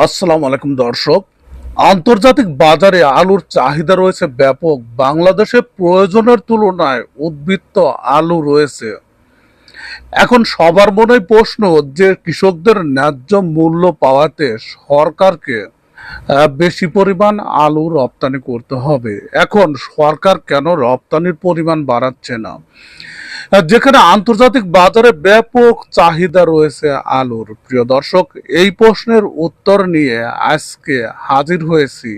আসসালামু আলাইকুম দর্শক। আন্তর্জাতিক বাজারে আলুর চাহিদা রয়েছে ব্যাপক। বাংলাদেশে প্রয়োজনের তুলনায় উদ্বৃত্ত আলু রয়েছে। এখন সবার মনে প্রশ্ন যে কৃষকদের ন্যায্য মূল্য পাওয়াতে সরকারকে বেশি পরিমাণ আলু রপ্তানি করতে হবে। এখন সরকার কেন রপ্তানির পরিমাণ বাড়াচ্ছে না? যেখানে আন্তর্জাতিক বাজারে ব্যাপক চাহিদা রয়েছে আলুর। প্রিয় দর্শক, এই প্রশ্নের উত্তর নিয়ে আজকে হাজির হয়েছি।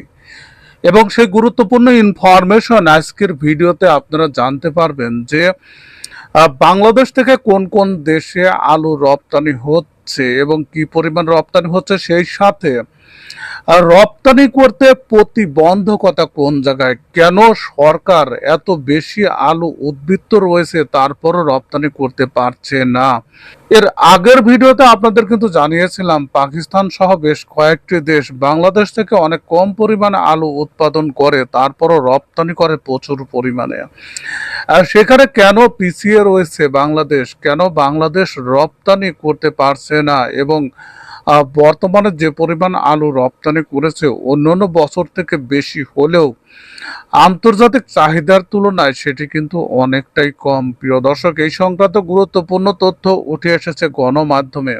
এবং সেই গুরুত্বপূর্ণ ইনফরমেশন আজকের ভিডিওতে আপনারা জানতে পারবেন যে বাংলাদেশ থেকে কোন কোন দেশে আলু রপ্তানি হচ্ছে এবং কি পরিমাণ রপ্তানি হচ্ছে সেই সাথে আর রপ্তানি করতে প্রতিবন্ধকতা কোন জায়গায়? কেন সরকার এত বেশি আলু উদ্বৃত্ত রয়েছে, তারপরও রপ্তানি করতে পারছে না? এর আগের ভিডিওতে আপনাদের কিন্তু জানিয়েছিলাম, পাকিস্তান সহ বেশ কয়েকটি দেশ বাংলাদেশ থেকে অনেক কম পরিমাণে আলু উৎপাদন করে, তারপরও রপ্তানি করে প্রচুর পরিমাণে। আর সেখানে কেন পিছিয়ে রয়েছে বাংলাদেশ? কেন বাংলাদেশ রপ্তানি করতে পারছে না? এবং বর্তমানে যে পরিমাণ আলু রপ্তানি করেছে, অন্যান্য বছর থেকে বেশি হলেও আন্তর্জাতিক চাহিদার তুলনায় সেটি কিন্তু অনেকটাই কম। প্রিয় দর্শক, এই সংক্রান্ত গুরুত্বপূর্ণ তথ্য উঠে এসেছে গণমাধ্যমে।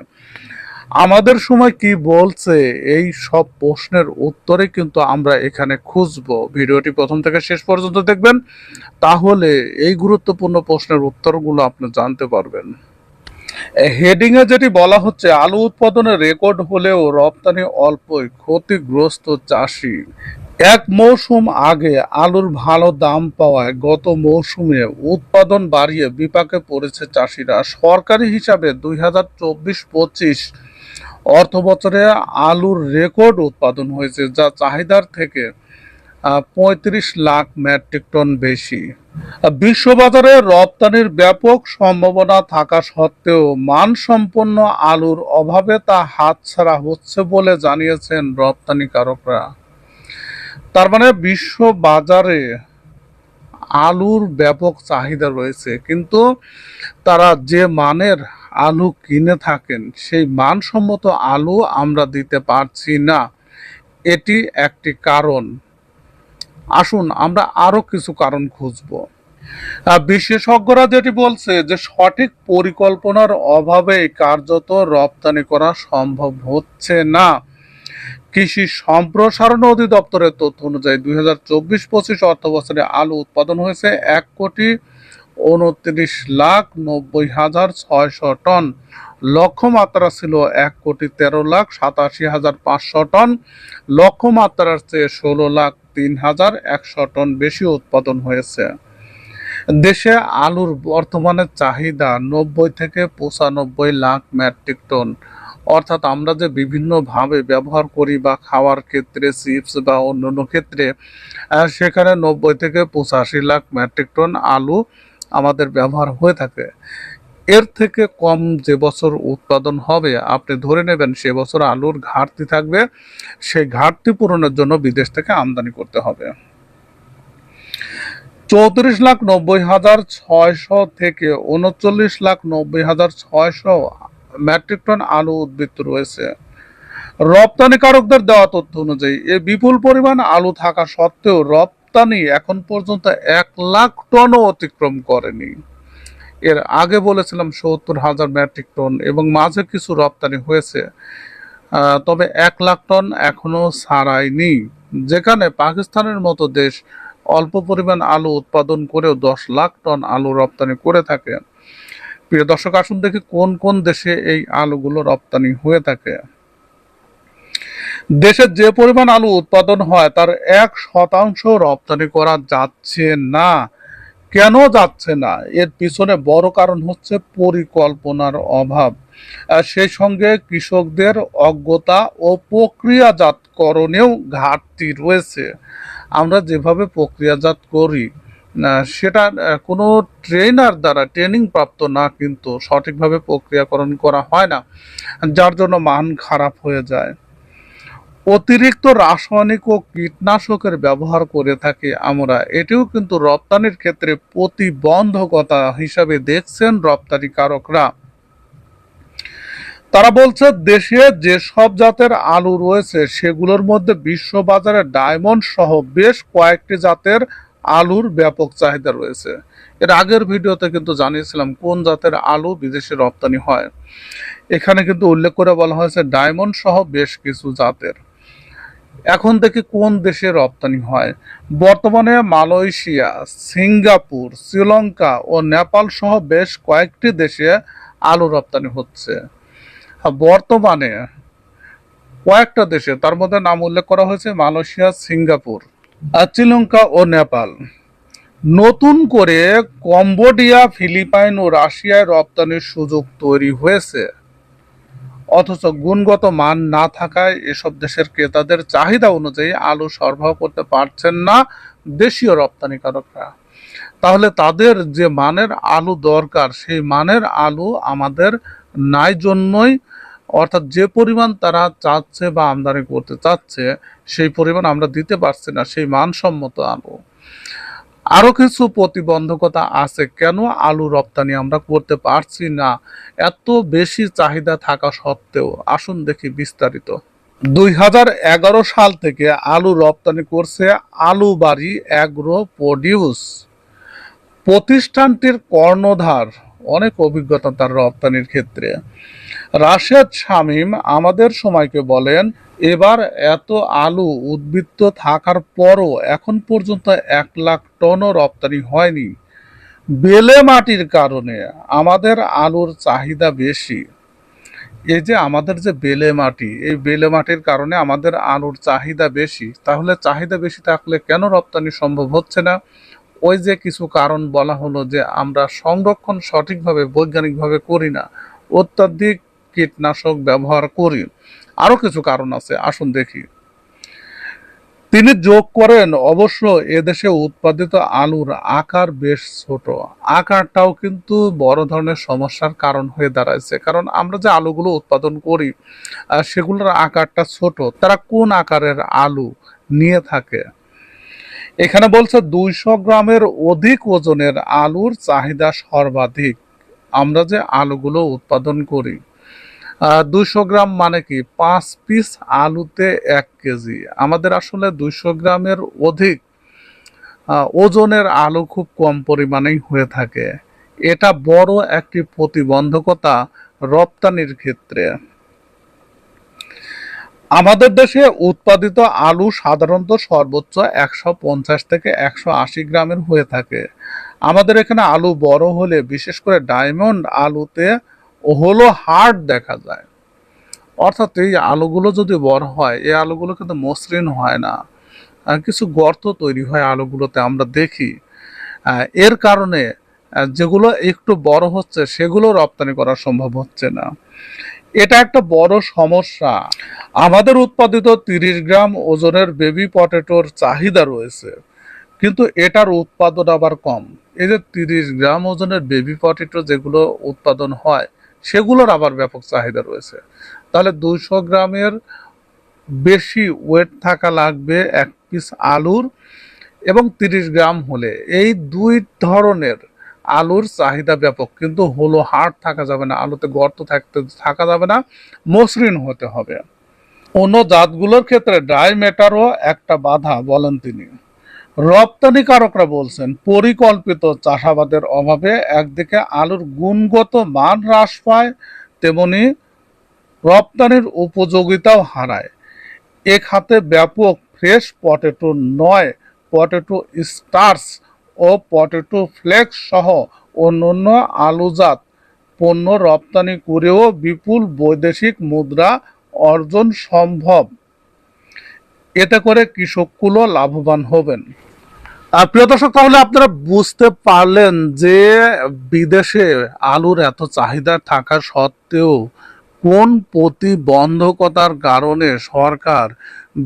আমাদের সময় কি বলছে, এই সব প্রশ্নের উত্তরে কিন্তু আমরা এখানে খুঁজবো। ভিডিওটি প্রথম থেকে শেষ পর্যন্ত দেখবেন, তাহলে এই গুরুত্বপূর্ণ প্রশ্নের উত্তরগুলো আপনি জানতে পারবেন। হেডিং এ যেটি বলা হচ্ছে, আলু উৎপাদনে রেকর্ড হলেও রপ্তানি অল্পই ক্ষতিগ্রস্ত চাষি। এক মৌসুম আগে আলুর ভালো দাম পাওয়ায় গত মৌসুমে উৎপাদন বাড়িয়ে বিপাকে পড়েছে চাষিরা। সরকারি হিসাবে দুই হাজার চব্বিশ পঁচিশ অর্থ বছরে আলুর রেকর্ড উৎপাদন হয়েছে, যা চাহিদার থেকে পঁয়ত্রিশ লাখ মেট্রিক টন বেশি। বিশ্ববাজারে রপ্তানির ব্যাপক সম্ভাবনা থাকা সত্ত্বেও মানসম্পন্ন আলুর অভাবে তা হাতছাড়া হচ্ছে বলে জানিয়েছেন রপ্তানিকারকরা। তার মানে বিশ্ব বাজারে আলুর ব্যাপক চাহিদা রয়েছে, কিন্তু তারা যে মানের আলু কিনে থাকেন, সেই মানসম্মত আলু আমরা দিতে পারছি না। এটি একটি কারণ। আসুন, আমরা আরও কিছু কারণ খুঁজব। বিশেষজ্ঞরা যেটি বলছে যে, সঠিক পরিকল্পনার অভাবে কার্যত রপ্তানি করা সম্ভব হচ্ছে না। কৃষি সম্প্রসারণ অধিদপ্তরের তথ্য অনুযায়ী, দুই হাজার চব্বিশ পঁচিশ অর্থ বছরে আলু উৎপাদন হয়েছে এক কোটি উনত্রিশ লাখ নব্বই হাজার ছয়শো টন। লক্ষ্যমাত্রা ছিল এক কোটি তেরো লাখ সাতাশি হাজার পাঁচশো টন। লক্ষ্যমাত্রার চেয়ে ষোলো লাখ তিন হাজার একশো টন বেশি উৎপাদন হয়েছে। দেশে আলুর বর্তমানে চাহিদা নব্বই থেকে পঁচানব্বই লাখ মেট্রিক টন। অর্থাৎ আমরা যে বিভিন্নভাবে ব্যবহার করি বা খাওয়ার ক্ষেত্রে, চিপস বা অন্যান্য ক্ষেত্রে সেখানে নব্বই থেকে পঁচাশি লাখ মেট্রিক টন আলু আমাদের ব্যবহার হয়ে থাকে। এর থেকে কম যে বছর উৎপাদন হবে, আপনি ধরে নেবেন সে বছর আলুর ঘাটতি থাকবে, সেই ঘাটতি পূরণের জন্য বিদেশ থেকে আমদানি করতে হবে। চৌত্রিশ লাখ নব্বই হাজার ছয়শো থেকে উনচল্লিশ লাখ নব্বই হাজার ছয়শো মেট্রিক টন আলু উদ্বৃত্ত রয়েছে। রপ্তানিকারকদের দেওয়া তথ্য অনুযায়ী, এ বিপুল পরিমাণ আলু থাকা সত্ত্বেও রপ্তানি এখন পর্যন্ত এক লাখ টনও অতিক্রম করেনি। এর আগে বলেছিলাম সত্তর হাজার মেট্রিক টন এবং মাঝে কিছু রপ্তানি হয়েছে। তবে এক লাখ টন এখনও ছাড়ায়নি যেখানে পাকিস্তানের মতো দেশ অল্প পরিমাণ আলু উৎপাদন করেও দশ লাখ টন আলু রপ্তানি করে থাকে। প্রিয় দর্শক, আসুন দেখি কোন কোন দেশে এই আলুগুলো রপ্তানি হয়ে থাকে। দেশের যে পরিমাণ আলু উৎপাদন হয়, তার এক শতাংশ রপ্তানি করা যাচ্ছে না। কেন যাচ্ছে না? এর পিছনে বড় কারণ হচ্ছে পরিকল্পনার অভাব। সেই সঙ্গে কৃষকদের অজ্ঞতা ও প্রক্রিয়াজাতকরণেও ঘাটতি রয়েছে। আমরা যেভাবে প্রক্রিয়াজাত করি সেটা কোনো ট্রেনার দ্বারা ট্রেনিং প্রাপ্ত না কিন্তু সঠিকভাবে প্রক্রিয়াকরণ করা হয় না, যার জন্য মান খারাপ হয়ে যায়। অতিরিক্ত রাসায়নিক ও কীটনাশকের ব্যবহার করে থাকি আমরা। এটিও কিন্তু রপ্তানির ক্ষেত্রে প্রতিবন্ধকতা হিসাবে দেখছেন রপ্তানিকারকরা। তারা বলছে, দেশে যেসব জাতের আলু রয়েছে, সেগুলোর মধ্যে বিশ্ব বাজারে ডায়মন্ড সহ বেশ কয়েকটি জাতের আলুর ব্যাপক চাহিদা রয়েছে। এর আগের ভিডিওতে কিন্তু জানিয়েছিলাম কোন জাতের আলু বিদেশে রপ্তানি হয়। এখানে কিন্তু উল্লেখ করে বলা হয়েছে, ডায়মন্ড সহ বেশ কিছু জাতের। এখন থেকে কোন দেশে রপ্তানি হয়? বর্তমানে মালয়েশিয়া, সিঙ্গাপুর, শ্রীলঙ্কা ও নেপাল সহ বেশ কয়েকটি দেশে আলু রপ্তানি হচ্ছে। বর্তমানে কয়েকটা দেশে, তার মধ্যে নাম উল্লেখ করা হয়েছে মালয়েশিয়া, সিঙ্গাপুর, শ্রীলঙ্কা ও নেপাল। নতুন করে কম্বোডিয়া, ফিলিপাইন ও রাশিয়ায় রপ্তানির সুযোগ তৈরি হয়েছে। অথচ গুণগত মান না থাকায় এসব দেশের ক্রেতাদের চাহিদা অনুযায়ী আলু সরবরাহ করতে পারছেন না দেশীয় রপ্তানিকারকরা। তাহলে তাদের যে মানের আলু দরকার, সেই মানের আলু আমাদের নাই জন্যই, অর্থাৎ যে পরিমাণ তারা চাচ্ছে বা আমদানি করতে চাচ্ছে, সেই পরিমাণ আমরা দিতে পারছি না, সেই মানসম্মত আলু। আরও কিছু প্রতিবন্ধকতা আছে। কেন আলু রপ্তানি আমরা করতে পারছি না? এত বেশি চাহিদা থাকা সত্ত্বেও, আসুন দেখি বিস্তারিত। দুই হাজার এগারো সাল থেকে আলু রপ্তানি করছে আলু বাড়ি অ্যাগ্রো প্রডিউস। প্রতিষ্ঠানটির কর্ণধার, অনেক অভিজ্ঞতা তার রপ্তানির ক্ষেত্রে। রাশেদ শামীম আমাদের সময়কে বলেন এবার এত আলু উদ্বৃত্ত থাকার পরও এখন পর্যন্ত এক লাখ টনও রপ্তানি হয়নি। বেলে মাটির কারণে আমাদের আলুর চাহিদা বেশি। এই যে আমাদের যে বেলে মাটি, এই বেলে মাটির কারণে আমাদের আলুর চাহিদা বেশি, তাহলে চাহিদা বেশি থাকলে কেন রপ্তানি সম্ভব হচ্ছে না? ওই যে কিছু কারণ বলা হলো যে আমরা সংরক্ষণ সঠিকভাবে, বৈজ্ঞানিকভাবে করি না। অত্যাধিক কীটনাশক ব্যবহার করি। আরও কিছু কারণ আছে, আসুন দেখি। তিনি যোগ করেন, অবশ্য এদেশে উৎপাদিত আলুর আকার বেশ ছোট। আকারটাও কিন্তু বড় ধরনের সমস্যার কারণ হয়ে দাঁড়াইছে। কারণ আমরা যে আলুগুলো উৎপাদন করি সেগুলোর আকারটা ছোট। তারা কোন আকারের আলু নিয়ে থাকে? এখানে বলছে, দুইশো গ্রামের অধিক ওজনের আলুর চাহিদা সর্বাধিক। আমরা যে আলুগুলো উৎপাদন করি দুইশো গ্রাম মানে কি? পাঁচ পিস আলুতে এক কেজি। আমাদের আসলে দুইশো গ্রামের অধিক ওজনের আলু খুব কম পরিমাণেই হয়ে থাকে। এটা বড় একটি প্রতিবন্ধকতা রপ্তানির ক্ষেত্রে। আমাদের দেশে উৎপাদিত আলু সাধারণত সর্বোচ্চ একশো পঞ্চাশ থেকে একশো আশি গ্রামের হয়ে থাকে। আমাদের এখানে আলু বড় হলে, বিশেষ করে ডায়মন্ড আলুতে হলো হার্ড দেখা যায়। অর্থাৎ এই আলুগুলো যদি বড় হয়, এই আলুগুলো কিন্তু মসৃণ হয় না। কিছু গর্ত তৈরি হয় আলুগুলোতে আমরা দেখি। এর কারণে যেগুলো একটু বড় হচ্ছে, সেগুলো রপ্তানি করা সম্ভব হচ্ছে না। এটা একটা বড় সমস্যা। আমাদের উৎপাদিত তিরিশ গ্রাম ওজনের বেবি পটেটোর চাহিদা রয়েছে। কিন্তু এটার উৎপাদন আবার কম। এই যে তিরিশ গ্রাম ওজনের বেবি পটেটো যেগুলো উৎপাদন হয় সেগুলোর আবার ব্যাপক চাহিদা রয়েছে। তাহলে দুইশো গ্রামের বেশি ওয়েট থাকা লাগবে এক পিস আলুর এবং তিরিশ গ্রাম হলে। এই দুই ধরনের আলুর চাহিদা ব্যাপক, কিন্তু হলো হার্ড থাকা যাবে না, আলুতে গর্ত থাকতে, থাকা যাবে না, মসৃণ হতে হবে। অন্য জাতগুলোর ক্ষেত্রে ড্রাই ম্যাটারও একটা বাধা বলেন তিনি। রপ্তানিকারকরা বলছেন, পরিকল্পিত চাষাবাদের অভাবে একদিকে আলুর গুণগত মান হ্রাস পায়, তেমনি রপ্তানির উপযোগিতাও হারায়। এ খাতে ব্যাপক ফ্রেশ পটেটো নয়, পটেটো স্টার্স ও পটেটো ফ্লেক্স সহ অন্যান্য আলুজাত পণ্য রপ্তানি করেও বিপুল বৈদেশিক মুদ্রা অর্জন সম্ভব। এতে করে কৃষকগুলো লাভবান হবেন। প্রিয় দর্শক, তাহলে আপনারা বুঝতে পারলেন যে বিদেশে আলুর এত চাহিদা থাকা সত্ত্বেও কোন প্রতিবন্ধকতার কারণে সরকার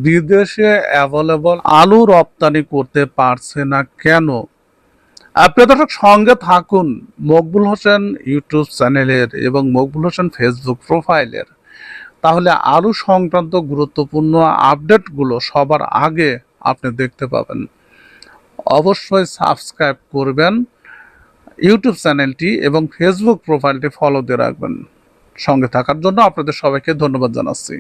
বিদেশে অ্যাভেলেবল আলু রপ্তানি করতে পারছে না কেন? প্রিয় দর্শক, সঙ্গে থাকুন মকবুল হোসেন ইউটিউব চ্যানেলের এবং মকবুল হোসেন ফেসবুক প্রোফাইলের। তাহলে আলু সংক্রান্ত গুরুত্বপূর্ণ আপডেটগুলো সবার আগে আপনি দেখতে পাবেন। অবশ্যই সাবস্ক্রাইব করবেন, ইউটিউব চ্যানেলটি এবং ফেসবুক প্রোফাইলটি ফলো দিয়ে রাখবেন। সঙ্গে থাকার জন্য আপনাদের সবাইকে ধন্যবাদ জানাচ্ছি।